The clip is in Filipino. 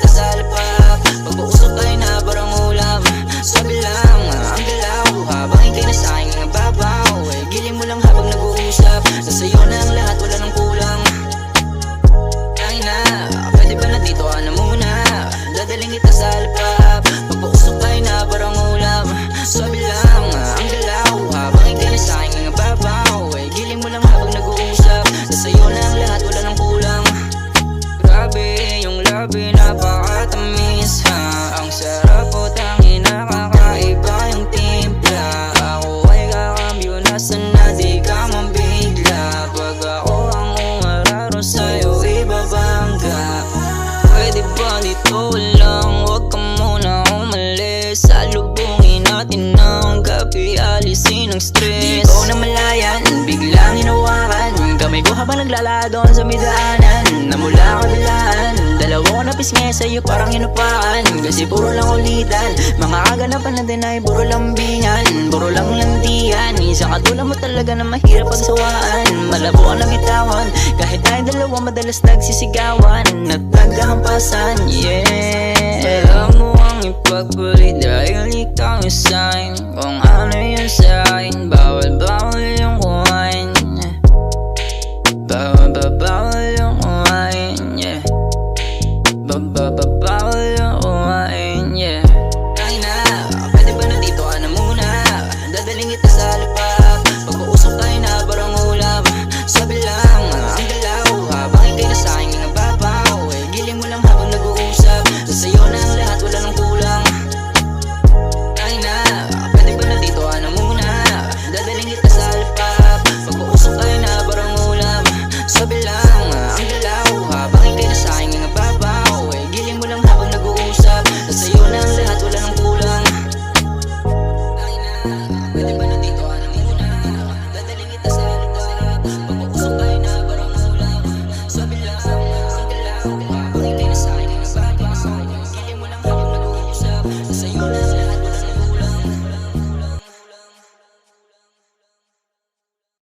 That's all I want. Go lang, huwag ka muna umalis. Salubungin natin ng gabi Alisin ang stress. Di ko na malayan, Kamay ko habang naglaladon sa midaanan? Namula ako dalaan Dalawa ko na pisngi sa'yo parang inupakan Kasi puro lang ulitan. Mga kaganapan natin ay puro lambingan. Puro lang landian. Isang katulad mo talaga na mahirap pagsawaan. Malabo ang langitawan Kahit tayo dalawa madalas nagsisigawan. At nagkahampasan, yeah. Alam mo ang ipagpalit dahil ikaw yung sign Kung